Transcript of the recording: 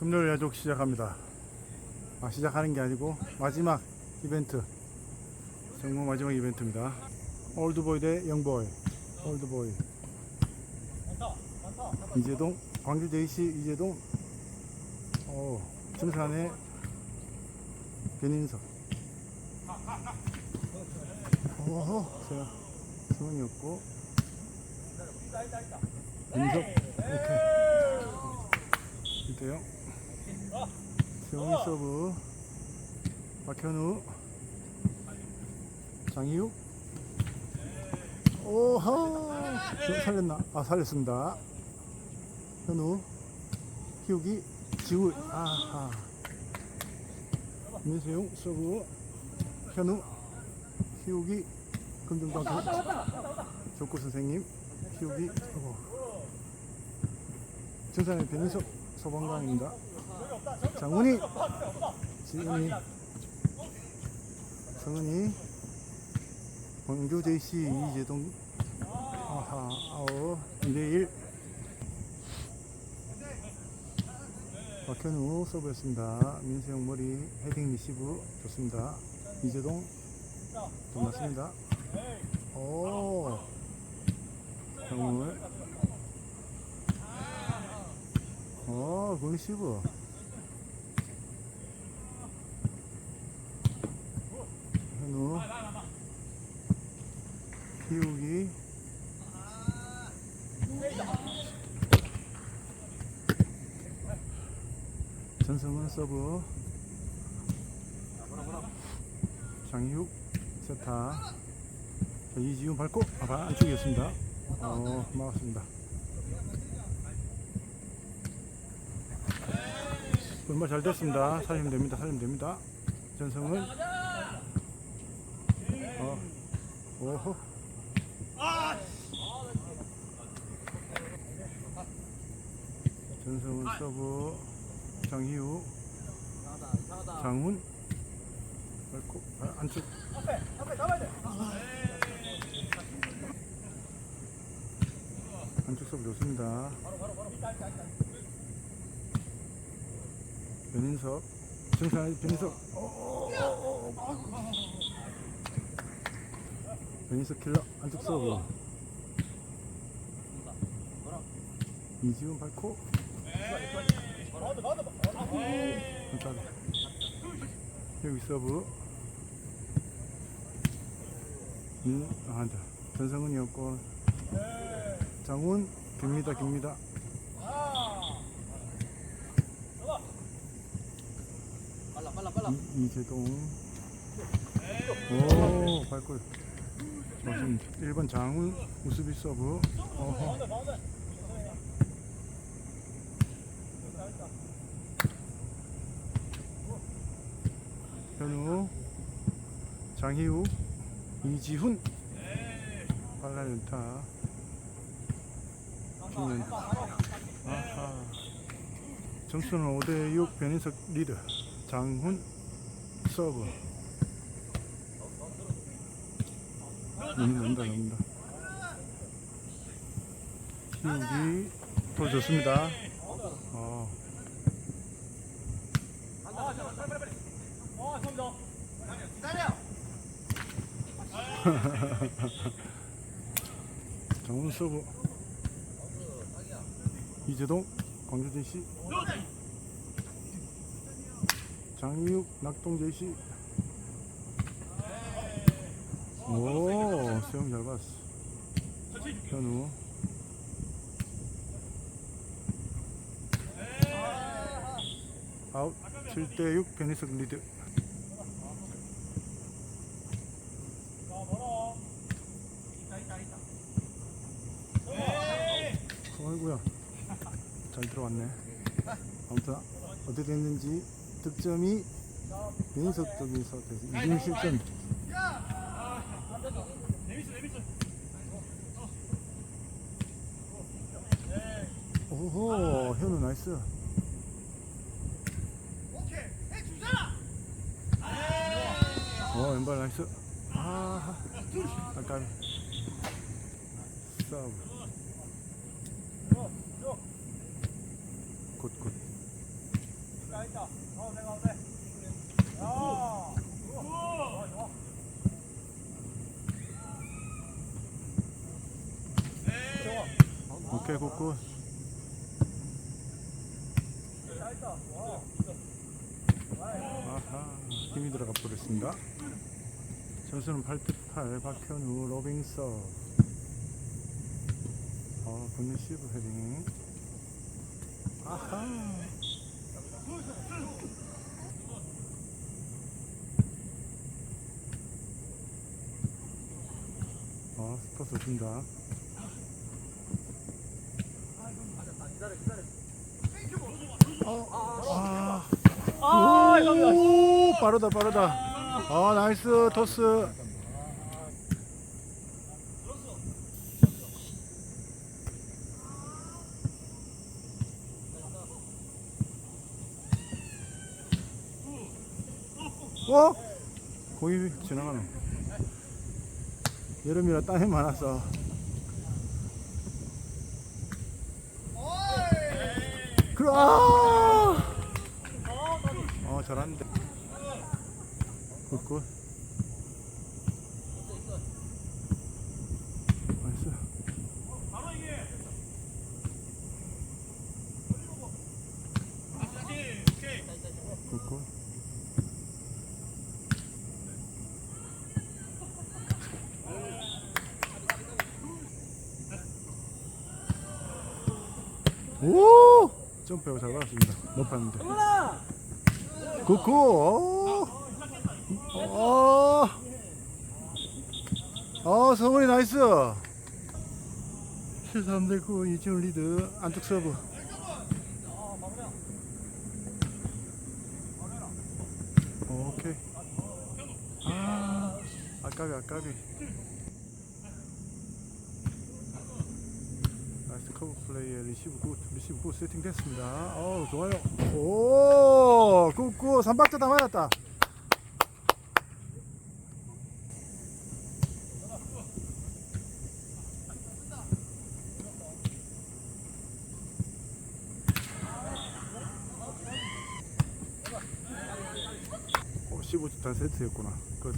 금요일 야족 시작합니다. 아, 시작하는 게 아니고 마지막 이벤트. 정말 마지막 이벤트입니다. 올드보이 대 영보이. 올드보이. 이재동, 광주 JC 이재동. 오, 증산의 변인석. 오호, 제가 승원이었고. 인석, 오케이. 이대요. 세영이 서브. 박현우. 장희욱. 오호! 저 살렸나? 아, 살렸습니다. 현우. 희욱이. 지울. 아하. 민수용 서브. 현우. 희욱이. 금정당 조코 선생님. 희욱이. 서브. 증산의 변인석 소방관입니다. 장훈이, 지은이, 성은이, 광주 JC 이재동, 아하, 아우, 2대1. 박현우 서브였습니다. 민수형 머리 헤딩 리시브 좋습니다. 이재동 좀 맞습니다. 오, 정물. 어, 굿리시브. 현우. 희욱이. 전성은 서브. 장희욱 세타. 자, 이지훈 밟고 아, 안쪽이었습니다. 어, 막았습니다. 정말 잘 됐습니다. 살리면 됩니다. 살리면 됩니다. 전성은 어, 오호. 전성은 서브 장희우 장훈 밟고 아, 안쪽. 안쪽 서브 좋습니다. 변인석 증산 변인석. 변인석 킬러 안쪽 서브 이지훈 일단 여기 서브. 음, 아, 자, 전성은이었고 장훈 깁니다 깁니다. 이, 이재동 오 발골. 좋습니다. 1번 장훈 우수비 서브. 어허. 현우 장희우 이지훈 빨라 연타 김연 아하. 점수는 5대6 변인석 리드 장훈 서브. 음, 넘다 넘다. 희욱이 볼 좋습니다 어. 장훈 서브. 이재동 광주 JC 장희욱 낙동 JC 오 수영 잘 봤어. 현우. 아웃 7대6 변희석 리드 어이구야 잘 들어왔네. 아무튼 어떻게 됐는지 득점이 변희석 쪽에서 2중 실점 오호 현우 나이스. 어 왼발 나이스. 아 아까 서브 굿굿 오케이 굿굿. 아하 힘이 들어가 버렸습니다. 점수는 8대8 박현우 로빙서. 어 굿네 시브 헤딩 아하 어 스포츠 준다 아, 아, 오, 빠르다 빠르다. 아 나이스 토스. 어? 거의 지나가는. 여름이라 땀이 많아서. 그래. 아! 어 잘하는데 굿굿 나이스 굿굿 오! 점프하고 잘 받았습니다. 높았는데. 굿굿 어. 어. 어 성훈이 나이스! 13대 9 이지훈 리드 안쪽 서브. 어, 오케이. 아 아까비 아까비 나이스 커브 플레이에 리시브 굿 리시브 굿 세팅 됐습니다. 어우 좋아요. 오 굿굿 3박자 다 맞았다. 어, 15단 세트였구나. 끝